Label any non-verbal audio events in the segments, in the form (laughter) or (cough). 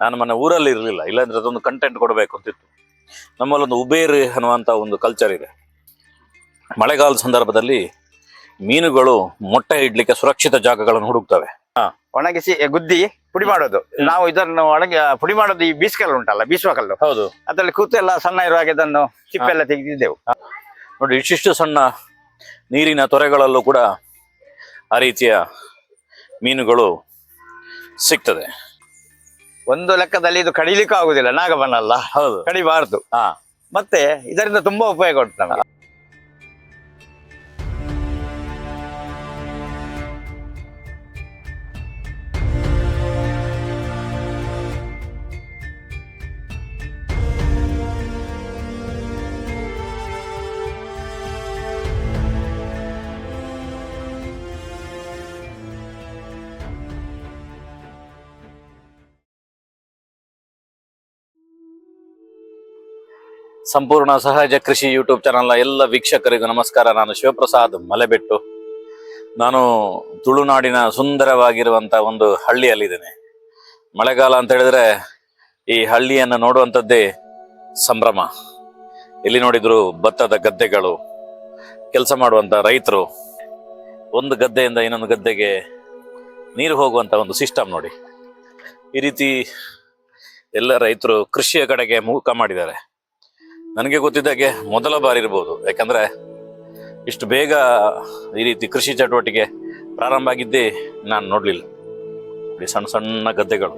ನಾನು ಮನೆ ಊರಲ್ಲಿ ಇರಲಿಲ್ಲ ಇಲ್ಲಾಂದ್ರೆ ಅದೊಂದು ಕಂಟೆಂಟ್ ಕೊಡಬೇಕು ಅಂತಿತ್ತು. ನಮ್ಮಲ್ಲೊಂದು ಉಬೇರ್ ಅನ್ನುವಂಥ ಒಂದು ಕಲ್ಚರ್ ಇದೆ. ಮಳೆಗಾಲದ ಸಂದರ್ಭದಲ್ಲಿ ಮೀನುಗಳು ಮೊಟ್ಟೆ ಇಡ್ಲಿಕ್ಕೆ ಸುರಕ್ಷಿತ ಜಾಗಗಳನ್ನು ಹುಡುಕ್ತವೆ. ಒಣಗಿಸಿ ಗುದ್ದಿ ಪುಡಿ ಮಾಡೋದು. ನಾವು ಇದನ್ನು ಒಣಗಿ ಪುಡಿ ಮಾಡೋದು ಈ ಬೀಸ್ಕಲ್ಲು ಉಂಟಲ್ಲ ಬೀಸುವ ಕಲ್ಲು. ಹೌದು. ಅದರಲ್ಲಿ ಕೂತು ಎಲ್ಲ ಸಣ್ಣ ಇರುವಾಗ ಇದನ್ನು ಚಿಪ್ಪೆಲ್ಲ ತೆಗೆದಿದ್ದೆವು. ನೋಡಿ ಇಷ್ಟಿಷ್ಟು ಸಣ್ಣ ನೀರಿನ ತೊರೆಗಳಲ್ಲೂ ಕೂಡ ಆ ರೀತಿಯ ಮೀನುಗಳು ಸಿಗ್ತದೆ. ಒಂದು ಲೆಕ್ಕದಲ್ಲಿ ಇದು ಕಡಿಲಿಕ್ಕೂ ಆಗುದಿಲ್ಲ ನಾಗಬನಲ್ಲ. ಹೌದು. ಕಡಿಬಾರದು. ಹಾ. ಮತ್ತೆ ಇದರಿಂದ ತುಂಬಾ ಉಪಯೋಗ ಉಂಟು ನಮಗೆ. ಸಂಪೂರ್ಣ ಸಹಜ ಕೃಷಿ ಯೂಟ್ಯೂಬ್ ಚಾನಲ್ನ ಎಲ್ಲ ವೀಕ್ಷಕರಿಗೂ ನಮಸ್ಕಾರ. ನಾನು ಶಿವಪ್ರಸಾದ್ ಮಲೆಬೆಟ್ಟು. ನಾನು ತುಳುನಾಡಿನ ಸುಂದರವಾಗಿರುವಂಥ ಒಂದು ಹಳ್ಳಿಯಲ್ಲಿದ್ದೇನೆ. ಮಳೆಗಾಲ ಅಂತ ಹೇಳಿದ್ರೆ ಈ ಹಳ್ಳಿಯನ್ನು ನೋಡುವಂಥದ್ದೇ ಸಂಭ್ರಮ. ಎಲ್ಲಿ ನೋಡಿದ್ರು ಭತ್ತದ ಗದ್ದೆಗಳು, ಕೆಲಸ ಮಾಡುವಂತ ರೈತರು, ಒಂದು ಗದ್ದೆಯಿಂದ ಇನ್ನೊಂದು ಗದ್ದೆಗೆ ನೀರು ಹೋಗುವಂತ ಒಂದು ಸಿಸ್ಟಮ್ ನೋಡಿ. ಈ ರೀತಿ ಎಲ್ಲ ರೈತರು ಕೃಷಿಯ ಕಡೆಗೆ ಮೂಕ ಮಾಡಿದ್ದಾರೆ. ನನಗೆ ಗೊತ್ತಿದ್ದಾಗೆ ಮೊದಲ ಬಾರಿ ಇರ್ಬೋದು. ಯಾಕಂದ್ರೆ ಇಷ್ಟು ಬೇಗ ಈ ರೀತಿ ಕೃಷಿ ಚಟುವಟಿಕೆ ಪ್ರಾರಂಭ ಆಗಿದ್ದೇ ನಾನು ನೋಡಲಿಲ್ಲ. ನೋಡಿ ಸಣ್ಣ ಸಣ್ಣ ಗದ್ದೆಗಳು.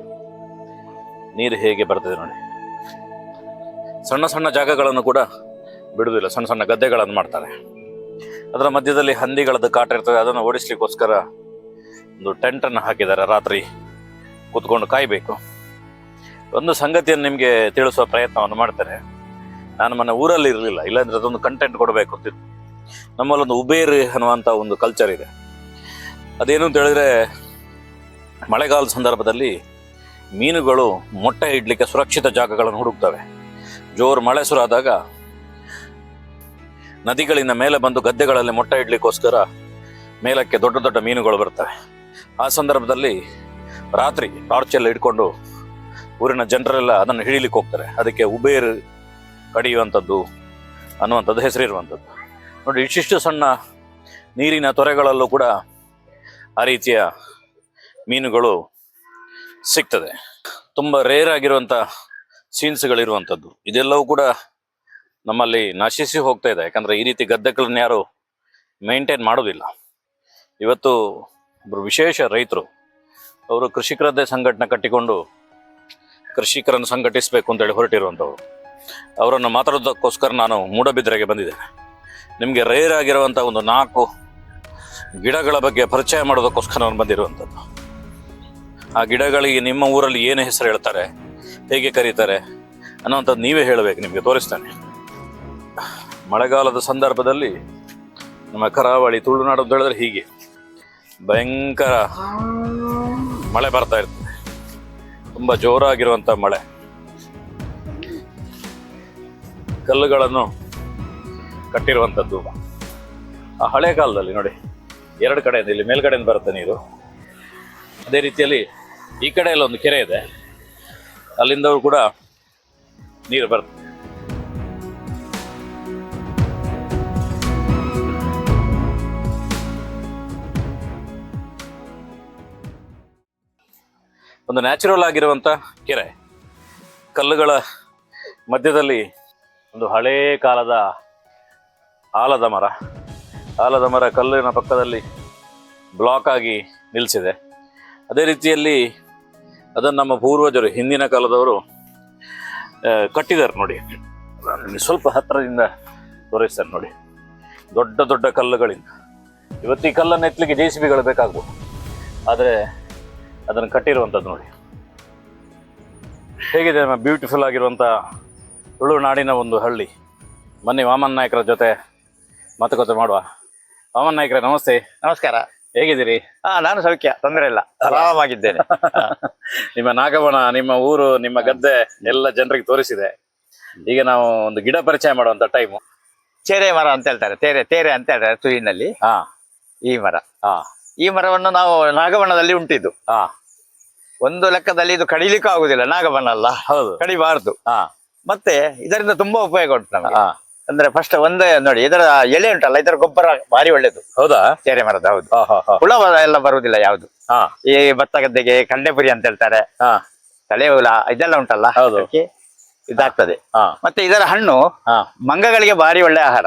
ನೀರು ಹೇಗೆ ಬರ್ತದೆ ನೋಡಿ. ಸಣ್ಣ ಸಣ್ಣ ಜಾಗಗಳನ್ನು ಕೂಡ ಬಿಡುವುದಿಲ್ಲ ಸಣ್ಣ ಸಣ್ಣ ಗದ್ದೆಗಳನ್ನು ಮಾಡ್ತಾರೆ. ಅದರ ಮಧ್ಯದಲ್ಲಿ ಹಂದಿಗಳದ್ದು ಕಾಟ ಇರ್ತದೆ. ಅದನ್ನು ಓಡಿಸ್ಲಿಕ್ಕೋಸ್ಕರ ಒಂದು ಟೆಂಟ್ ಅನ್ನು ಹಾಕಿದ್ದಾರೆ. ರಾತ್ರಿ ಕೂತ್ಕೊಂಡು ಕಾಯಬೇಕು. ಒಂದು ಸಂಗತಿಯನ್ನು ನಿಮಗೆ ತಿಳಿಸುವ ಪ್ರಯತ್ನವನ್ನು ಮಾಡ್ತಾರೆ ನಾನು ಮೊನ್ನೆ ಊರಲ್ಲಿ ಇರಲಿಲ್ಲ, ಇಲ್ಲಾಂದ್ರೆ ಅದೊಂದು ಕಂಟೆಂಟ್ ಕೊಡಬೇಕು ಅಂತಿತ್ತು ನಮ್ಮಲ್ಲೊಂದು ಉಬೇರ್ ಅನ್ನುವಂಥ ಒಂದು ಕಲ್ಚರ್ ಇದೆ. ಅದೇನು ಅಂತ ಹೇಳಿದ್ರೆ, ಮಳೆಗಾಲದ ಸಂದರ್ಭದಲ್ಲಿ ಮೀನುಗಳು ಮೊಟ್ಟೆ ಇಡ್ಲಿಕ್ಕೆ ಸುರಕ್ಷಿತ ಜಾಗಗಳನ್ನು ಹುಡುಕ್ತವೆ. ಜೋರು ಮಳೆ ಸುರಾದಾಗ ನದಿಗಳಿಂದ ಮೇಲೆ ಬಂದು ಗದ್ದೆಗಳಲ್ಲಿ ಮೊಟ್ಟೆ ಇಡ್ಲಿಕ್ಕೋಸ್ಕರ ಮೇಲಕ್ಕೆ ದೊಡ್ಡ ದೊಡ್ಡ ಮೀನುಗಳು ಬರ್ತವೆ. ಆ ಸಂದರ್ಭದಲ್ಲಿ ರಾತ್ರಿ ಟಾರ್ಚ್ ಎಲ್ಲ ಇಟ್ಕೊಂಡು ಊರಿನ ಜನರೆಲ್ಲ ಅದನ್ನು ಹಿಡಿಲಿಕ್ಕೆ ಹೋಗ್ತಾರೆ. ಅದಕ್ಕೆ ಉಬೇರ್ ಕಡಿಯುವಂಥದ್ದು ಅನ್ನುವಂಥದ್ದು, ಹೆಸರಿರುವಂಥದ್ದು. ನೋಡಿ, ಇಷ್ಟಿಷ್ಟು ಸಣ್ಣ ನೀರಿನ ತೊರೆಗಳಲ್ಲೂ ಕೂಡ ಆ ರೀತಿಯ ಮೀನುಗಳು ಸಿಗ್ತದೆ. ತುಂಬ ರೇರ್ ಆಗಿರುವಂಥ ಸೀನ್ಸ್ಗಳಿರುವಂಥದ್ದು ಇದೆಲ್ಲವೂ ಕೂಡ ನಮ್ಮಲ್ಲಿ ನಶಿಸಿ ಹೋಗ್ತಾ ಇದೆ. ಯಾಕಂದರೆ ಈ ರೀತಿ ಗದ್ದೆಗಳನ್ನ ಯಾರು ಮೇಂಟೈನ್ ಮಾಡೋದಿಲ್ಲ. ಇವತ್ತು ಒಬ್ಬರು ವಿಶೇಷ ರೈತರು, ಅವರು ಕೃಷಿಕರದ್ದೇ ಸಂಘಟನೆ ಕಟ್ಟಿಕೊಂಡು ಕೃಷಿಕರನ್ನು ಸಂಘಟಿಸಬೇಕು ಅಂತೇಳಿ ಹೊರಟಿರುವಂಥವ್ರು. ಅವರನ್ನು ಮಾತಾಡೋದಕ್ಕೋಸ್ಕರ ನಾನು ಮೂಡಬಿದ್ರೆಗೆ ಬಂದಿದ್ದೇನೆ. ನಿಮಗೆ ರೇರ್ ಆಗಿರುವಂಥ ಒಂದು ನಾಲ್ಕು ಗಿಡಗಳ ಬಗ್ಗೆ ಪರಿಚಯ ಮಾಡೋದಕ್ಕೋಸ್ಕರ ನಾನು ಬಂದಿರುವಂಥದ್ದು. ಆ ಗಿಡಗಳಿಗೆ ನಿಮ್ಮ ಊರಲ್ಲಿ ಏನು ಹೆಸರು ಹೇಳ್ತಾರೆ, ಹೇಗೆ ಕರೀತಾರೆ ಅನ್ನೋವಂಥದ್ದು ನೀವೇ ಹೇಳಬೇಕು, ನಿಮಗೆ ತೋರಿಸ್ತೇನೆ. ಮಳೆಗಾಲದ ಸಂದರ್ಭದಲ್ಲಿ ನಮ್ಮ ಕರಾವಳಿ ತುಳುನಾಡು ಅಂತ ಹೇಳಿದ್ರೆ ಹೀಗೆ. ಭಯಂಕರ ಮಳೆ ಬರ್ತಾ ಇರ್ತದೆ. ತುಂಬ ಜೋರಾಗಿರುವಂಥ ಮಳೆ. ಕಲ್ಲುಗಳನ್ನು ಕಟ್ಟಿರುವಂಥದ್ದು. ಆ ಹಳೆ ಕಾಲದಲ್ಲಿ ನೋಡಿ, ಎರಡು ಕಡೆಯಿಂದ, ಇಲ್ಲಿ ಮೇಲ್ಗಡೆಯಿಂದ ಬರುತ್ತೆ ನೀರು. ಅದೇ ರೀತಿಯಲ್ಲಿ ಈ ಕಡೆಯಲ್ಲಿ ಒಂದು ಕೆರೆ ಇದೆ. ಅಲ್ಲಿಂದವರು ಕೂಡ ನೀರು ಬರುತ್ತೆ. ಒಂದು ನ್ಯಾಚುರಲ್ ಆಗಿರುವಂಥ ಕೆರೆ. ಕಲ್ಲುಗಳ ಮಧ್ಯದಲ್ಲಿ ಒಂದು ಹಳೇ ಕಾಲದ ಆಲದ ಮರ. ಆಲದ ಮರ ಕಲ್ಲಿನ ಪಕ್ಕದಲ್ಲಿ ಬ್ಲಾಕ್ ಆಗಿ ನಿಲ್ಲಿಸಿದೆ ಅದೇ ರೀತಿಯಲ್ಲಿ ಅದನ್ನು ನಮ್ಮ ಪೂರ್ವಜರು ಹಿಂದಿನ ಕಾಲದವರು ಕಟ್ಟಿದ್ದಾರೆ ನೋಡಿ. ಸ್ವಲ್ಪ ಹತ್ತಿರದಿಂದ ತೋರಿಸ್ತಾರೆ ನೋಡಿ. ದೊಡ್ಡ ದೊಡ್ಡ ಕಲ್ಲುಗಳಿಂದ. ಇವತ್ತು ಈ ಕಲ್ಲನ್ನು ಎತ್ತಲಿಕ್ಕೆ ಜೆ ಸಿ ಬಿಗಳು ಬೇಕಾಗ್ಬೋದು. ಆದರೆ ಅದನ್ನು ಕಟ್ಟಿರುವಂಥದ್ದು ನೋಡಿ. ಹೇಗಿದೆ ನಮ್ಮ ಬ್ಯೂಟಿಫುಲ್ ಆಗಿರುವಂಥ ತುಳುನಾಡಿನ ಒಂದು ಹಳ್ಳಿ. ಬನ್ನಿ ವಾಮನ್ ನಾಯಕರ ಜೊತೆ ಮಾತುಕತೆ ಮಾಡುವ. ವಾಮನ್ ನಾಯಕರ ನಮಸ್ತೆ. ನಮಸ್ಕಾರ. ಹೇಗಿದ್ದೀರಿ? ಹಾ ನಾನು ಸೌಖ್ಯ ತೊಂದರೆ ಇಲ್ಲ. ಆರಾಮಾಗಿದ್ದೇನೆ. (laughs) ನಿಮ್ಮ ನಾಗವನ ನಿಮ್ಮ ಊರು ನಿಮ್ಮ ಗದ್ದೆ ಎಲ್ಲ ಜನರಿಗೆ ತೋರಿಸಿದೆ. ಈಗ ನಾವು ಒಂದು ಗಿಡ ಪರಿಚಯ ಮಾಡುವಂತ ಟೈಮು ಚೇರೆ ಮರ ಅಂತ ಹೇಳ್ತಾರೆ. ತೇರೆ ತೇರೆ ಅಂತ ಹೇಳ್ತಾರೆ ತುಳಿನಲ್ಲಿ ಹಾ. ಈ ಮರ. ಹಾ. ಈ ಮರವನ್ನು ನಾವು ನಾಗವಣ್ಣದಲ್ಲಿ ಉಂಟಿದ್ದು. ಹಾ. ಒಂದು ಲೆಕ್ಕದಲ್ಲಿ ಇದು ಕಡಿಲಿಕ್ಕೂ ಆಗುದಿಲ್ಲ. ನಾಗಬಣ್ಣ ಅಲ್ಲ ಹೌದು. ಕಡಿಬಾರ್ದು. ಹಾ. ಮತ್ತೆ ಇದರಿಂದ ತುಂಬಾ ಉಪಯೋಗ ಉಂಟು ನಮಗೆ. ಅಂದ್ರೆ ಫಸ್ಟ್ ಒಂದೇ ನೋಡಿ ಇದರ ಎಲೆ ಉಂಟಲ್ಲ ಇದರ ಗೊಬ್ಬರ ಭಾರಿ ಒಳ್ಳೇದು. ಹೌದಾ? ಸೇರೆ ಮರದ ಹೌದು. ಹುಳ ಎಲ್ಲ ಬರುವುದಿಲ್ಲ ಯಾವುದು. ಈ ಭತ್ತ ಗದ್ದೆಗೆ ಕಂಡೆಪುರಿ ಅಂತ ಹೇಳ್ತಾರೆ. ತಲೆ ಹುಳ ಇದೆಲ್ಲ ಉಂಟಲ್ಲ? ಹೌದು. ಅದಕ್ಕೆ ಇದಾಗ್ತದೆ. ಮತ್ತೆ ಇದರ ಹಣ್ಣು ಹಾ. ಮಂಗಗಳಿಗೆ ಭಾರಿ ಒಳ್ಳೆ ಆಹಾರ.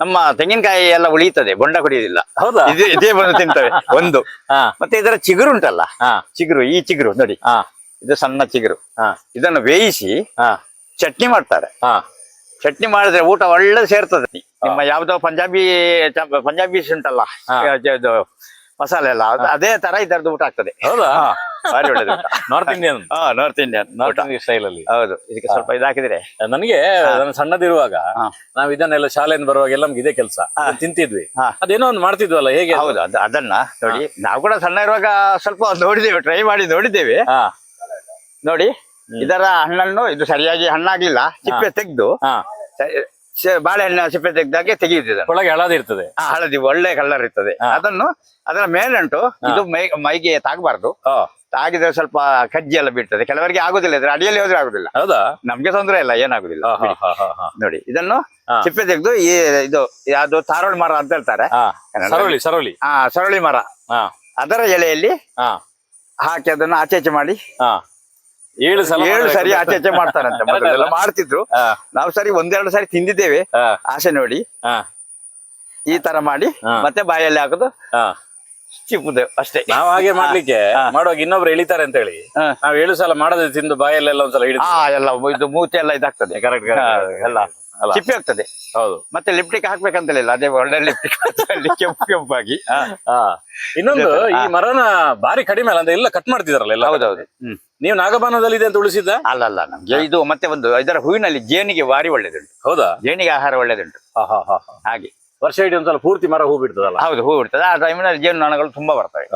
ನಮ್ಮ ತೆಂಗಿನಕಾಯಿ ಎಲ್ಲ ಉಳಿಯುತ್ತದೆ ಬೊಂಡ ಕುಡಿಯುವುದಿಲ್ಲ. ಹೌದಾ? ಇದೇ ಇದೇ ಬಂದು ತಿಂತವೆ (laughs) ಒಂದು. ಹಾ. ಮತ್ತೆ ಇದರ ಚಿಗುರು ಉಂಟಲ್ಲ? ಹಾ. ಚಿಗುರು ಈ ಚಿಗುರು ನೋಡಿ. ಹಾ. ಇದು ಸಣ್ಣ ಚಿಗುರು. ಹಾ. ಇದನ್ನು ಬೇಯಿಸಿ ಹಾ. ಚಟ್ನಿ ಮಾಡ್ತಾರೆ. ಹಾ. ಚಟ್ನಿ ಮಾಡಿದ್ರೆ ಊಟ ಒಳ್ಳೆ ಸೇರ್ತದೆ. ನಿಮ್ಮ ಯಾವ್ದೋ ಪಂಜಾಬಿ ಪಂಜಾಬೀಸ್ ಪಂಜಾಬಿ ಉಂಟಲ್ಲ ಮಸಾಲೆ ಎಲ್ಲ ಅದೇ ತರ ಇದರದ್ದು ಊಟ ಆಗ್ತದೆ. ಭಾರಿ ಒಳ್ಳೇದು ನಾರ್ತ್ ಇಂಡಿಯನ್ ಹಾ. North Indian north Indian style ಅಲ್ಲಿ. ಹೌದು. ಇದಕ್ಕೆ ಸ್ವಲ್ಪ ಇದಾಕಿದ್ರೆ ನನಗೆ ನಾನು ಸಣ್ಣದಿರುವಾಗ. ನಾವ್ ಇದನ್ನೆಲ್ಲ ಶಾಲೆಯಿಂದ ಬರುವಾಗ ಎಲ್ಲ ನಮ್ಗೆ ಇದೇ ಕೆಲಸ. ತಿಂತಿದ್ವಿ. ಅದೇನೋ ಒಂದು ಮಾಡ್ತಿದ್ವಲ್ಲ ಹೇಗೆ? ಹೌದು ಅದು ಅದನ್ನ ನೋಡಿ. ನಾವು ಕೂಡ ಸಣ್ಣ ಇರುವಾಗ ಸ್ವಲ್ಪ ನೋಡಿದ್ದೇವೆ ಟ್ರೈ ಮಾಡಿ ನೋಡಿದ್ದೇವೆ. ಹಾ. ನೋಡಿ. ಇದರ ಹಣ್ಣನ್ನು ಇದು ಸರಿಯಾಗಿ ಹಣ್ಣಾಗ್ಲಿಲ್ಲ ಸಿಪ್ಪೆ ತೆಗೆದು ಹಾ. ಬಾಳೆಹಣ್ಣ ಸಿಪ್ಪೆ ತೆಗೆದಾಗೆ ತೆಗೆಯುತ್ತಿದ್ದಾರೆ ಒಳಗೆ ಹಳದಿ ಇರ್ತದೆ. ಹಳದಿ ಒಳ್ಳೆ ಕಲರ್ ಇರ್ತದೆ. ಅದನ್ನು ಅದರ ಮೇಲುಂಟು ಇದು ಮೈ ಮೈಗೆ ತಾಗಬಾರ್ದು. ತಾಗಿದ್ರೆ ಸ್ವಲ್ಪ ಕಜ್ಜಿ ಎಲ್ಲ ಬೀಳ್ತದೆ. ಕೆಲವರಿಗೆ ಆಗುದಿಲ್ಲ ಇದ್ರೆ ಅಡಿಯಲ್ಲಿ ಹೋದ್ರೆ ಆಗುದಿಲ್ಲ. ಹೌದಾ? ನಮ್ಗೆ ತೊಂದರೆ ಇಲ್ಲ ಏನಾಗುದಿಲ್ಲ. ನೋಡಿ ಇದನ್ನು. ಸಿಪ್ಪೆ ತೆಗೆದು ಈ ಇದು ಯಾವ್ದು ತಾರೋಳಿ ಮರ ಅಂತ ಹೇಳ್ತಾರೆ. ಸರಳಿ ಸರಳಿ. ಹಾ ಸರೋಳಿ ಮರ. ಅದರ ಎಲೆಯಲ್ಲಿ ಹಾ. ಹಾಕಿ ಅದನ್ನು ಆಚೆಚೆ ಮಾಡಿ ಹಾ. ಏಳು ಸಲ ಏಳು ಸರಿ ಆಚೆ ಆಚೆ ಮಾಡ್ತಾರಂತೆ ಮೊದಲೆಲ್ಲ ಮಾಡ್ತಿದ್ರು. ನಾವು ಸರಿ ಒಂದೆರಡು ಸರಿ ತಿಂದಿದ್ದೇವೆ. ಆಸೆ ನೋಡಿ. ಹಾ ಈ ತರ ಮಾಡಿ ಮತ್ತೆ ಬಾಯಲ್ಲಿ ಹಾಕುದು. ಹಾ ಚಿಪ್ಪುದು ಅಷ್ಟೇ. ನಾವ್ ಹಾಗೆ ಮಾಡ್ಲಿಕ್ಕೆ. ಮಾಡುವಾಗ ಇನ್ನೊಬ್ರು ಎಳಿತಾರೆ ಅಂತ ಹೇಳಿ. ನಾವ್ ಏಳು ಸಲ ಮಾಡದೆ ತಿಂದು ಬಾಯಲ್ಲೆಲ್ಲ ಒಂದ್ಸಲ ಹಿಡಿದು. ಎಲ್ಲ ಇದು ಮೂತಿ ಎಲ್ಲ ಇದಾಗ್ತದೆ. ಕರೆಕ್ಟ್ ಎಲ್ಲ ಚಿಪ್ಪಿ ಆಗ್ತದೆ. ಹೌದು. ಮತ್ತೆ ಲಿಪ್ಟಿಕ್ ಹಾಕ್ಬೇಕಂತಲಿಲ್ಲ ಅದೇ ಒಳ್ಳೆ ಲಿಪ್ಟಿಕ್ ಕೆಂಪು ಕೆಂಪಾಗಿ. ಇನ್ನೊಂದು ಈ ಮರನ ಬಾರಿ ಕಡಿಮೆ ಅಲ್ಲ ಅಂದ್ರೆ ಎಲ್ಲ ಕಟ್ ಮಾಡ್ತಿದಾರಲ್ಲ ಎಲ್ಲ ಹೌದೌದು. ಹ್ಮ್. ನೀವು ನಾಗಬಾನದಲ್ಲಿ ಇದೆ ಅಂತ ಉಳಿಸಿದ್ದ? ಅಲ್ಲ ಅಲ್ಲ ನಮ್ಗೆ ಇದು ಮತ್ತೆ ಒಂದು ಇದರ ಹೂವಿನಲ್ಲಿ ಜೇನಿಗೆ ಭಾರಿ ಒಳ್ಳೇದುಂಟು. ಹೌದಾ? ಜೇನಿಗೆ ಆಹಾರ ಒಳ್ಳೇದುಂಟು. ಹಾ ಹಾ ಹಾ ಹಾ. ಹಾಗೆ. ವರ್ಷ ಇಡೀ ಒಂದ್ಸಲ ಪೂರ್ತಿ ಮರ ಹೂ ಬಿಡ್ತದಲ್ಲ? ಹೌದು ಹೂ ಇರ್ತದೆ ಆ ಟೈಮಿನಲ್ಲಿ ಜೇನು ನೊಣಗಳು ತುಂಬಾ ಬರ್ತವೆ.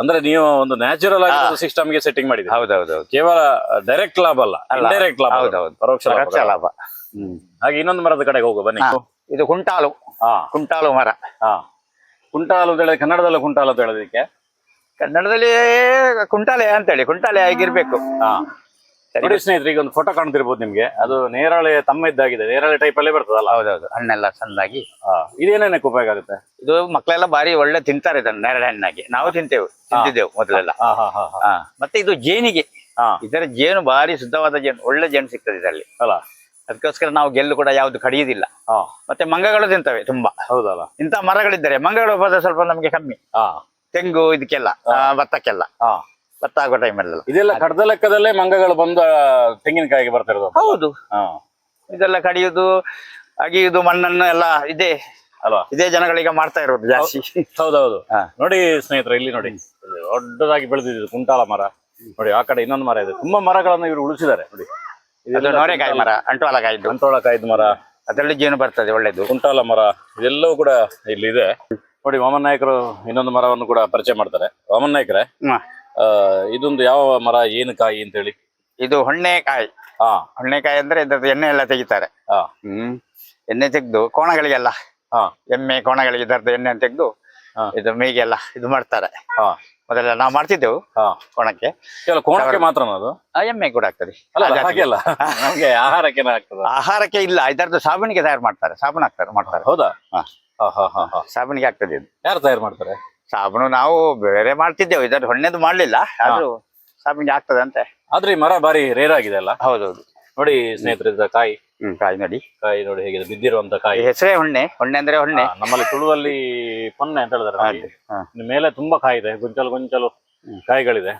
ಅಂದ್ರೆ ನೀವು ಒಂದು ನ್ಯಾಚುರಲ್ ಆಗಿ. ಸಿಸ್ಟಮ್ಗೆ ಸೆಟ್ಟಿಂಗ್ ಮಾಡಿದ್ರಿ ಹೌದೌದು ಕೇವಲ ಡೈರೆಕ್ಟ್ ಲಾಭ ಅಲ್ಲ ಅಲ್ಲ. ಡೈರೆಕ್ಟ್ ಲಾಭ ಹೌದೌದು. ಪರೋಕ್ಷ ಲಾಭ ರಕ್ಷಾ ಲಾಭ. ಹ್ಮ್. ಹಾಗೆ ಇನ್ನೊಂದು ಮರದ ಕಡೆಗೆ ಹೋಗುವ ಬನ್ನಿ. ಹಾ. ಇದು ಕುಂಟಾಲು. ಹಾ. ಕುಂಟಾಲು ಮರ. ಹಾ. ಕುಂಟಾಲು ಅಂತ ಹೇಳಿದ್ರೆ ಕನ್ನಡದಲ್ಲ ಕುಂಟಾಲು ಅಂತ ಹೇಳೋದಕ್ಕೆ? ಕನ್ನಡದಲ್ಲಿ ಕುಂಟಾಲೆ ಅಂತೇಳಿ ಕುಂಟಾಲೆ ಆಗಿರ್ಬೇಕು. ಹಾ. ನೋಡಿ ಸ್ನೇಹಿತರೆ ಈಗ ಒಂದು ಫೋಟೋ ಕಾಣ್ತಿರ್ಬೋದು ನಿಮ್ಗೆ. ಅದು ನೇರಳೆ ತಮ್ಮ ಇದ್ದಾಗಿದೆ. ನೇರಳೆ ಟೈಪ್ ಅಲ್ಲೇ ಬರ್ತದಲ್ಲ? ಹೌದೌದು. ಹಣ್ಣೆಲ್ಲ ಸಣ್ಣದಾಗಿ ಹಾ. ಇದೇನೇನಕ್ಕೆ ಉಪಯೋಗ ಆಗುತ್ತೆ? ಇದು ಮಕ್ಕಳೆಲ್ಲ ಬಾರಿ ಒಳ್ಳೆ ತಿಂತಾರೆ ಇದನ್ನ ನೇರಳೆ ಹಣ್ಣಾಗಿ. ನಾವು ತಿಂತೇವೆ ತಿಂತಿದ್ದೆವು ಮೊದಲೆಲ್ಲ. ಹಾ ಹಾ ಹಾ ಹಾ. ಹಾ. ಮತ್ತೆ ಇದು ಜೇನಿಗೆ. ಹಾ. ಇದರ ಜೇನು ಬಾರಿ ಶುದ್ಧವಾದ ಜೇನು ಒಳ್ಳೆ ಜೇನು ಸಿಗ್ತದೆ ಇದರಲ್ಲಿ. ಅಲ್ಲ? ಅದಕ್ಕೋಸ್ಕರ ನಾವು ಗೆಲ್ಲು ಕೂಡ ಯಾವ್ದು ಕಡಿಯುದಿಲ್ಲ. ಹಾ. ಮತ್ತೆ ಮಂಗಗಳು ತಿಂತವೆ ತುಂಬಾ. ಹೌದಲ್ಲ? ಇಂತ ಮರಗಳಿದ್ದಾರೆ ಮಂಗಗಳು ಹೋದ ಸ್ವಲ್ಪ ನಮ್ಗೆ ಕಮ್ಮಿ. ಹಾ. ತೆಂಗು ಇದಕ್ಕೆಲ್ಲ ಭತ್ತಕ್ಕೆಲ್ಲ. ಭತ್ತ ಆಗೋ ಟೈಮಲ್ಲೆಲ್ಲ ಇದೆಲ್ಲ ಕಡದ ಲೆಕ್ಕದಲ್ಲೇ ಮಂಗಗಳು ಬಂದು ತೆಂಗಿನಕಾಯಿಗೆ ಬರ್ತಿರೋದು ಹೌದು. ಹಾ. ಇದೆಲ್ಲ ಕಡಿಯುದು ಅಗಿಯುದು ಮಣ್ಣನ್ನು ಎಲ್ಲ ಇದೆ ಅಲ್ವಾ? ಇದೇ ಜನಗಳಿಗೆ ಮಾಡ್ತಾ ಇರೋದು ಜಾಸ್ತಿ. ಹೌದೌದು. ಹಾ. ನೋಡಿ ಸ್ನೇಹಿತರೆ ಇಲ್ಲಿ ನೋಡಿ. ದೊಡ್ಡದಾಗಿ ಬೆಳೆದಿದೆ ಕುಂಟಾಲ ಮರ. ನೋಡಿ ಆ ಕಡೆ ಇನ್ನೊಂದು ಮರ ಇದೆ. ತುಂಬಾ ಮರಗಳನ್ನು ಇವರು ಉಳಿಸಿದ್ದಾರೆ. ನೋಡಿ. ನೋರೆಕಾಯಿ ಮರ ಅಂಟುವಾಲಕಾಯಿದ್ದು. ಅಂಟೋಳಕಾಯ್ದು ಮರ. ಅದರಲ್ಲಿ ಜೇನು ಬರ್ತದೆ ಒಳ್ಳೇದು. ಕುಂಟಾಲ ಮರ ಇದೆಲ್ಲವೂ ಕೂಡ ಇಲ್ಲಿ ಇದೆ. ನೋಡಿ ವಾಮನ್ ನಾಯಕರು ಇನ್ನೊಂದು ಮರವನ್ನು ಕೂಡ ಪರಿಚಯ ಮಾಡ್ತಾರೆ. ವಾಮನ್ ನಾಯಕರೇ ಹ್ಮ್. ಇದೊಂದು ಯಾವ ಮರ ಏನು ಕಾಯಿ ಅಂತ ಹೇಳಿ ಇದು ಹೊಣ್ಣೆಕಾಯಿ. ಹಾ. ಹೊಣ್ಣೆಕಾಯಿ ಅಂದ್ರೆ ಇದ್ರದ್ದು ಎಣ್ಣೆ ಎಲ್ಲ ತೆಗಿತಾರೆ. ಹಾ. ಹ್ಮ್. ಎಣ್ಣೆ ತೆಗೆದು ಕೋಣಗಳಿಗೆಲ್ಲ. ಹಾ. ಎಮ್ಮೆ ಕೋಣಗಳಿಗೆ ಇದರದ್ದು ಎಣ್ಣೆ ತೆಗೆದು ಹಾ. ಇದು ಮೇಗೆಲ್ಲ ಇದು ಮಾಡ್ತಾರೆ. ಹಾ. ಮೊದಲೆಲ್ಲ ನಾವು ಮಾಡ್ತಿದ್ದೆವು ಹಾ. ಕೋಣಕ್ಕೆ. ಕೇವಲ ಕೋಣಕ್ಕೆ ಮಾತ್ರ ಅದು? ಆ ಎಮ್ಮೆ ಕೂಡ ಆಗ್ತದೆ. ಅಲ್ಲ ಆ ಹಾಗೆ ಅಲ್ಲ ನಮ್ಗೆ ಆಹಾರಕ್ಕೆ ಆಗ್ತದ? ಆಹಾರಕ್ಕೆ ಇಲ್ಲ ಇದರದ್ದು ಸಾಬೂನಿಗೆ ತಯಾರು ಮಾಡ್ತಾರೆ. ಸಾಬೂನ್ ಹಾಕ್ತಾರೆ ಮಾಡ್ತಾರೆ. ಹೌದಾ? ಹಾ. ಹಾ ಹಾ ಹಾ ಹಾ. ಸಾಬೂನಿಗೆ ಆಗ್ತದೆ ಇದು. ಯಾರು ತಯಾರು ಮಾಡ್ತಾರೆ? ಸಾಬೂನು ನಾವು ಬೇರೆ ಮಾಡ್ತಿದ್ದೆವು ಇದರ ಹೊಣ್ಣೆದು ಮಾಡ್ಲಿಲ್ಲ ಆದ್ರೂ ಸಾಬೂನಿಗೆ ಆಗ್ತದೆ ಅಂತೆ. ಆದ್ರೆ ಈ ಮರ ಬಾರಿ ರೇರ್ ಆಗಿದೆ ಅಲ್ಲ? ಹೌದೌದು. ನೋಡಿ ಸ್ನೇಹಿತರೆ ಇದು ಕಾಯಿ. ಹ್ಮ್ ಕಾಯಿ ನೋಡಿ. ಕಾಯಿ ನೋಡಿ ಹೇಗಿದೆ ಬಿದ್ದಿರುವಂತ ಕಾಯಿ. ಹೆಸರೇ ಹೊಣ್ಣೆ ಹೊಣ್ಣೆ ಅಂದ್ರೆ ಹೊಣ್ಣೆ. ನಮ್ಮಲ್ಲಿ ತುಳುವಲ್ಲಿ ಪೊನ್ನೆ ಅಂತ ಹೇಳಿದಾರೆ ನಮಗೆ. ಹಾಗೆ. ಹಾ. ಇನ್ನು ಮೇಲೆ ತುಂಬಾ ಕಾಯಿ ಇದೆ ಗುಂಚಲು ಗುಂಚಲು ಕಾಯಿಗಳಿದೆ.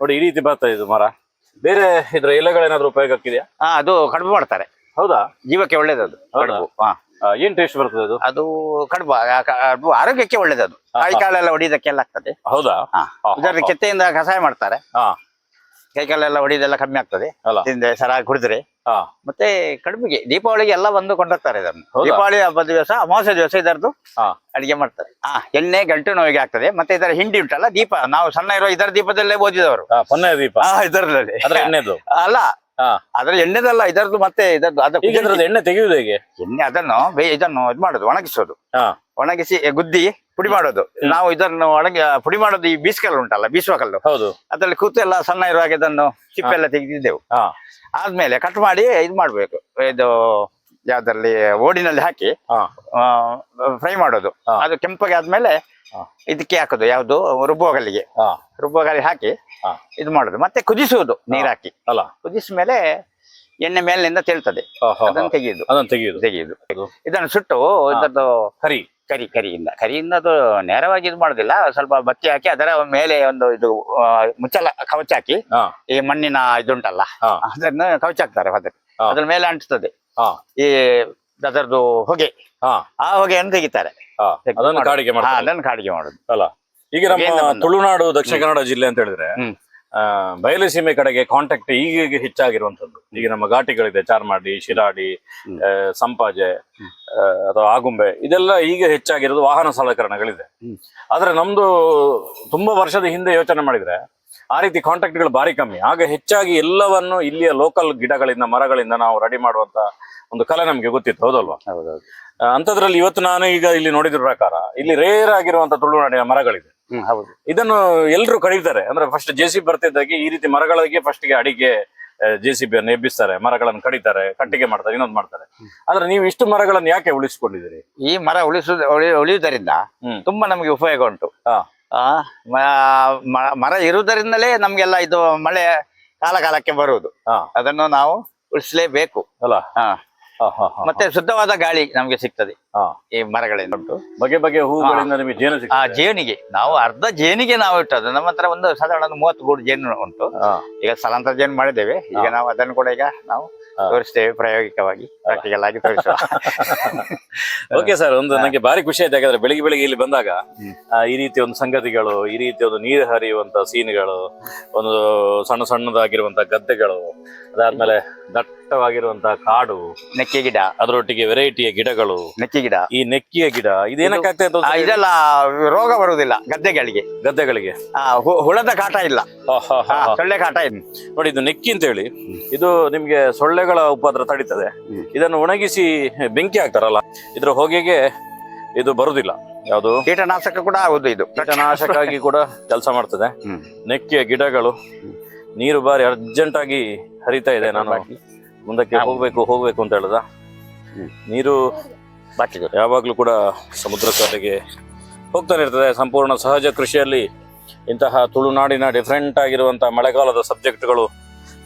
ನೋಡಿ ಈ ರೀತಿ ಬರ್ತದೆ ಇದು ಮರ. ಬೇರೆ ಇದ್ರ ಎಲೆಗಳೇನಾದ್ರೂ ಉಪಯೋಗಕ್ಕಿದೆಯಾ? ಹಾ ಅದು ಕಡುಬು ಮಾಡ್ತಾರೆ. ಹೌದಾ? ಜೀವಕ್ಕೆ ಒಳ್ಳೇದದು ಹೌದಾ? ಕಡುಬು ಹಾ. ಏನ್ ಟೇಸ್ಟ್ ಬರ್ತದೆ ಅದು? ಅದು ಕಡುಬು ಕ- ಆರೋಗ್ಯಕ್ಕೆ ಒಳ್ಳೇದು ಅದು. ಕೈ ಕಾಲೆಲ್ಲ ಹೊಡಿದಕ್ಕೆಲ್ಲ ಆಗ್ತದೆ. ಹೌದಾ? ಹಾ. ಹಾ, ಇದರ ಹಾ. ಕೆತ್ತೆಯಿಂದ ಕಷಾಯ ಮಾಡ್ತಾರೆ. ಹಾ. ಕೈ ಕಾಲೆಲ್ಲ ಹೊಡಿಯೋದೆಲ್ಲ ಕಮ್ಮಿ ಆಗ್ತದೆ. ಅಲ್ಲ. ತಿಂದ್ರೆ ಸರಾಗಿ ಕುಡಿದ್ರೆ. ಹಾ. ಮತ್ತೆ ಕಡುಬಿಗೆ ದೀಪಾವಳಿಗೆ ಎಲ್ಲ ಬಂದು ಕೊಂಡೋಗ್ತಾರೆ ಇದನ್ನು. ಹೌದಾ? ದೀಪಾವಳಿ ಹಬ್ಬದ ದಿವಸ ಅಮಾವಾಸ್ಯ ದಿವಸ ಇದರದ್ದು ಹಾ. ಅಡಿಗೆ ಮಾಡ್ತಾರೆ. ಆ ಎಣ್ಣೆ ಗಂಟು ನೋವಿಗೆ ಆಗ್ತದೆ. ಮತ್ತೆ ಇದರ ಹಿಂಡಿ ಉಂಟಲ್ಲ ದೀಪ. ನಾವು ಸಣ್ಣ ಇರೋ ಇದರ ದೀಪದಲ್ಲೇ ಓದಿದವರು. ಹಾ, ದೀಪ. ಅದ್ರ ಎಣ್ಣೆದು? ಅಲ್ಲ ಅದ್ರ ಎಣ್ಣೆದಲ್ಲ ಇದರದ್ದು ಮತ್ತೆ ಇದರದ್ದು ಅದು ಎಣ್ಣೆ ತೆಗೆಯುವುದು ಹೇಗೆ? ಎಣ್ಣೆ ಅದನ್ನು ಇದನ್ನು ಇದು ಮಾಡುದು ಒಣಗಿಸೋದು. ಒಣಗಿಸಿ ಗುದ್ದಿ ಪುಡಿ ಮಾಡೋದು. ನಾವು ಇದನ್ನು ಒಣಗಿ ಪುಡಿ ಮಾಡೋದು ಈ ಬೀಸ್ಕಲ್ಲು ಉಂಟಲ್ಲ ಬೀಸುವ ಕಲ್ಲು ಹೌದು. ಅದ್ರಲ್ಲಿ ಕೂತು ಎಲ್ಲ ಸಣ್ಣ ಇರುವಾಗ ಇದನ್ನು ಚಿಪ್ಪೆಲ್ಲ ತೆಗೆದಿದ್ದೆವು. ಹಾ. ಆದ್ಮೇಲೆ ಕಟ್ ಮಾಡಿ ಇದು ಮಾಡ್ಬೇಕು. ಇದು ಯಾವ್ದ್ರಲ್ಲಿ ಓಡಿನಲ್ಲಿ ಹಾಕಿ ಫ್ರೈ ಮಾಡೋದು. ಅದು ಕೆಂಪಗೆ ಆದ್ಮೇಲೆ. ಇದಕ್ಕೆ ಹಾಕೋದು ಯಾವ್ದು? ರುಬ್ಬುವಾಗಲ್ಲಿಗೆ ರುಬ್ಬೋಗಲಿ ರುಬ್ಬುವಾಗಲ್ಲಿ ಹಾಕಿ ಇದು ಮಾಡೋದು. ಮತ್ತೆ ಕುದಿಸುವುದು ನೀರಾಕಿ. ಹಾಕಿ ಅಲ್ಲ. ಕುದಿಸಿದ ಮೇಲೆ ಎಣ್ಣೆ ಮೇಲಿನಿಂದ ತೇಳ್ತದೆ. ಅದನ್ನು ತೆಗೆಯುದು. ಅದನ್ನ ತೆಗೆಯುದು. ತೆಗೆಯುದು. ಇದನ್ನು ಸುಟ್ಟು ಇದರದ್ದು ಕರಿ. ಕರಿ ಕರಿಯಿಂದ. ಕರಿಯಿಂದ ಅದು ನೇರವಾಗಿ ಇದು ಮಾಡುದಿಲ್ಲ. ಸ್ವಲ್ಪ ಬತ್ತಿ ಹಾಕಿ ಅದರ ಮೇಲೆ ಒಂದು ಇದು ಮುಚ್ಚಲ ಕವಚ ಹಾಕಿ ಈ ಮಣ್ಣಿನ ಇದುಂಟಲ್ಲ ಅದನ್ನ ಕವಚ ಹಾಕ್ತಾರೆ ಅದಕ್ಕೆ ಅದ್ರ ಮೇಲೆ ಅಂಟುತ್ತದೆ ಈ ಅದರದ್ದು ಹೊಗೆ. ಆ ಹೊಗೆಯನ್ನು ತೆಗಿತಾರೆ. ಅದನ್ನು ಮಾಡೋದು. ಕಾಡಿಗೆ ಮಾಡ್ತಾರೆ ಅದನ್ನು ಕಾಡಿಗೆ ಮಾಡುದು ಅಲ್ಲ ಈಗ ನಮ್ಮ. ತುಳುನಾಡು ದಕ್ಷಿಣ ಕನ್ನಡ ಜಿಲ್ಲೆ ಅಂತ ಹೇಳಿದ್ರೆ ಹ್ಮ್. ಆ, ಬಯಲುಸೀಮೆ ಕಡೆಗೆ ಕಾಂಟ್ಯಾಕ್ಟ್ ಈಗ ಹೆಚ್ಚಾಗಿರುವಂತದ್ದು ಈಗ ನಮ್ಮ ಘಾಟಿಗಳಿದೆ ಚಾರ್ಮಾಡಿ ಶಿರಾಡಿ ಹ್ಮ್. ಆ, ಸಂಪಾಜೆ ಆ, ಅಥವಾ ಆಗುಂಬೆ ಇದೆಲ್ಲ ಈಗ ಹೆಚ್ಚಾಗಿರೋದು ವಾಹನ ಸಲಕರಣೆಗಳಿದೆ ಹ್ಮ್. ಆದ್ರೆ ನಮ್ದು ತುಂಬಾ ವರ್ಷದ ಹಿಂದೆ ಯೋಚನೆ ಮಾಡಿದ್ರೆ ಆ ರೀತಿ ಕಾಂಟ್ಯಾಕ್ಟ್ಗಳು ಭಾರಿ ಕಮ್ಮಿ ಆಗ ಹೆಚ್ಚಾಗಿ ಎಲ್ಲವನ್ನು ಇಲ್ಲಿಯ ಲೋಕಲ್ ಗಿಡಗಳಿಂದ ಮರಗಳಿಂದ ನಾವು ರೆಡಿ ಮಾಡುವಂತ ಒಂದು ಕಲೆ ನಮ್ಗೆ ಗೊತ್ತಿತ್ತು ಹೌದಲ್ವಾ ಹೌದೌದು ಆ, ಅಂಥದ್ರಲ್ಲಿ ಇವತ್ತು ನಾನು ಈಗ ಇಲ್ಲಿ ನೋಡಿದ್ರ ಪ್ರಕಾರ ಇಲ್ಲಿ ರೇರ್ ಆಗಿರುವಂತ ತುಳುನಾಡಿನ ಮರಗಳಿದೆ. ಹ್ಮ್ ಹೌದು. ಇದನ್ನು ಎಲ್ಲರೂ ಕಡಿತಾರೆ ಅಂದ್ರೆ ಫಸ್ಟ್ ಜೆ ಸಿ ಬರ್ತಿದ್ದಾಗೆ ಈ ರೀತಿ ಮರಗಳಿಗೆ ಫಸ್ಟ್ಗೆ ಅಡಿಗೆ ಜೆ ಸಿ ಬಿ ಅನ್ನು ಎಬ್ಬಿಸ್ತಾರೆ. ಮರಗಳನ್ನು ಕಡಿತಾರೆ ಕಟ್ಟಿಗೆ ಮಾಡ್ತಾರೆ ಇನ್ನೊಂದು ಮಾಡ್ತಾರೆ. ಆದ್ರೆ ನೀವು ಇಷ್ಟು ಮರಗಳನ್ನು ಯಾಕೆ ಉಳಿಸಿಕೊಂಡಿದ್ದೀರಿ? ಈ ಮರ ಉಳಿಸುದ ಉಳಿ- ಉಳಿಯುವುದರಿಂದ ಹ್ಮ್. ತುಂಬಾ ನಮಗೆ ಉಪಯೋಗ ಉಂಟು. ಹಾ. ಆ, ಮ- ಮ- ಮರ ಇರುವುದರಿಂದಲೇ ನಮ್ಗೆಲ್ಲ ಇದು ಮಳೆ ಕಾಲ ಕಾಲಕ್ಕೆ ಬರುವುದು. ಹಾ ಅದನ್ನು ನಾವು ಉಳಿಸಲೇಬೇಕು. ಅಲ್ಲ. ಹಾ. ಮತ್ತೆ ಶುದ್ಧವಾದ ಗಾಳಿ ನಮ್ಗೆ ಸಿಗ್ತದೆ. ಈ ಮರಗಳಿಂದ. ಉಂಟು. ಬಗೆ ಬಗೆ ಹೂಗಳಿಂದ ನಿಮಗೆ ಜೇನು ಆ ಜೇನಿಗೆ. ನಾವು ಅರ್ಧ ಜೇನಿಗೆ ನಾವು ಇಟ್ಟದ್ದು. ನಮ್ಮ ಹತ್ರ ಒಂದು ಸಾಧಾರಣ ಒಂದು ಮೂವತ್ತು ಗೂಡು ಜೇನು ಉಂಟು. ಹಾ. ಈಗ ಸ್ಥಳಾಂತರ ಜೇನು ಮಾಡಿದ್ದೇವೆ. ಈಗ ನಾವು ಅದನ್ನು ಕೂಡ ಈಗ ನಾವು ಹಾ. ತೋರಿಸ್ತೇವೆ ಪ್ರಾಯೋಗಿಕವಾಗಿ. ಪ್ರಾಕ್ಟಿಕಲ್ ಆಗಿ ತೋರಿಸುವ. (laughs) ಓಕೆ ಸರ್ ಒಂದು ನನಗೆ ಭಾರಿ ಖುಷಿ ಆಯ್ತು. ಯಾಕಂದ್ರೆ ಬೆಳಿಗ್ಗೆ ಬೆಳಿಗ್ಗೆ ಇಲ್ಲಿ ಬಂದಾಗ ಆ, ಈ ರೀತಿ ಒಂದು ಸಂಗತಿಗಳು ಈ ರೀತಿ ಒಂದು ನೀರು ಹರಿಯುವಂತ ಸೀನ್ಗಳು ಒಂದು ಸಣ್ಣ ಸಣ್ಣದಾಗಿರುವಂತ ಗದ್ದೆಗಳು ಅದಾದ್ಮೇಲೆ ದಟ್ಟವಾಗಿರುವಂತಹ ಕಾಡು ನೆಕ್ಕೆ ಗಿಡ ಅದರೊಟ್ಟಿಗೆ ವೆರೈಟಿಯ ಗಿಡಗಳು ನೆಕ್ಕಿ ಗಿಡ. ಈ ನೆಕ್ಕಿಯ ಗಿಡ ಇದೇನಕ್ಕೆ ಆಗ್ತಾ ಇತ್ತು ಆ, ಇದೆಲ್ಲ ರೋಗ ಬರುವುದಿಲ್ಲ ಗದ್ದೆಗಳಿಗೆ. ಗದ್ದೆಗಳಿಗೆ. ಆ, ಹು- ಹುಳದ ಕಾಟ ಇಲ್ಲ. ಹಾ, ಹಾ, ಹಾ, ಆ, ಹಾ. ಸೊಳ್ಳೆ ಕಾಟ ಇಲ್ಲ. ನೋಡಿ ಇದು ನೆಕ್ಕಿ ಅಂತ ಹೇಳಿ ಇದು ನಿಮ್ಗೆ ಸೊಳ್ಳೆಗಳ ಉಪದ್ರ ತಡೀತದೆ. ಹ್ಮ್. ಇದನ್ನು ಒಣಗಿಸಿ ಬೆಂಕಿ ಹಾಕ್ತಾರಲ್ಲ ಇದ್ರ ಹೊಗೆಗೆ ಇದು ಬರುದಿಲ್ಲ. ಯಾವುದು? ಕೀಟನಾಶಕ ಕೂಡ ಆಗುದು ಇದು. ಕೀಟನಾಶಕ ಆಗಿ ಕೂಡ ಕೆಲಸ ಮಾಡ್ತದೆ. ಹ್ಮ್. ನೆಕ್ಕಿಯ ಗಿಡಗಳು ನೀರು ಬಾರಿ ಅರ್ಜೆಂಟ್ ಆಗಿ ಹರಿತಾ ಇದೆ. ನಾನು ಮುಂದಕ್ಕೆ. ಹೋಗ್ಬೇಕು ಹೋಗ್ಬೇಕು ಅಂತ ಹೇಳುದ? ಹ್ಮ್. ನೀರು ಬಾಕಿದೆ ಯಾವಾಗಲೂ ಕೂಡ ಸಮುದ್ರ ಕಡೆಗೆ ಹೋಗ್ತಾನೆ ಇರ್ತದೆ. ಸಂಪೂರ್ಣ ಸಹಜ ಕೃಷಿಯಲ್ಲಿ ಇಂತಹ ತುಳುನಾಡಿನ ಡಿಫ್ರೆಂಟ್ ಆಗಿರುವಂತಹ ಮಳೆಗಾಲದ ಸಬ್ಜೆಕ್ಟ್ಗಳು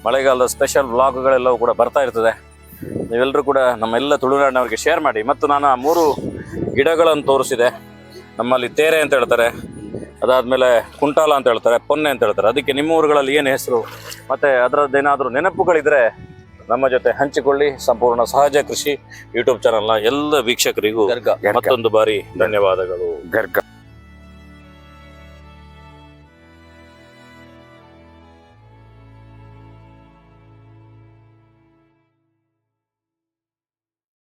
ಮಳೆಗಾಲದ ಸ್ಪೆಷಲ್ ವ್ಲಾಗ್ಗಳೆಲ್ಲವೂ ಕೂಡ ಬರ್ತಾ ಇರ್ತದೆ. ನೀವೆಲ್ಲರೂ ಕೂಡ ನಮ್ಮೆಲ್ಲ ತುಳುನಾಡಿನವರಿಗೆ ಶೇರ್ ಮಾಡಿ. ಮತ್ತು ನಾನು ಆ ಮೂರು ಗಿಡಗಳನ್ನು ತೋರಿಸಿದೆ. ನಮ್ಮಲ್ಲಿ ತೇರೆ ಅಂತ ಹೇಳ್ತಾರೆ. ಅದಾದಮೇಲೆ ಕುಂಟಾಲ ಅಂತ ಹೇಳ್ತಾರೆ, ಪೊನ್ನೆ ಅಂತ ಹೇಳ್ತಾರೆ. ಅದಕ್ಕೆ ನಿಮ್ಮ ಊರುಗಳಲ್ಲಿ ಏನು ಹೆಸರು, ಮತ್ತು ಅದರದ್ದೇನಾದರೂ ನೆನಪುಗಳಿದ್ರೆ ನಮ್ಮ ಜೊತೆ ಹಂಚಿಕೊಳ್ಳಿ. ಸಂಪೂರ್ಣ ಸಹಜ ಕೃಷಿ ಯೂಟ್ಯೂಬ್ ಚಾನೆಲ್ನ ಎಲ್ಲ ವೀಕ್ಷಕರಿಗೂ ಮತ್ತೊಂದು ಬಾರಿ ಧನ್ಯವಾದಗಳು. ಗರ್ಗ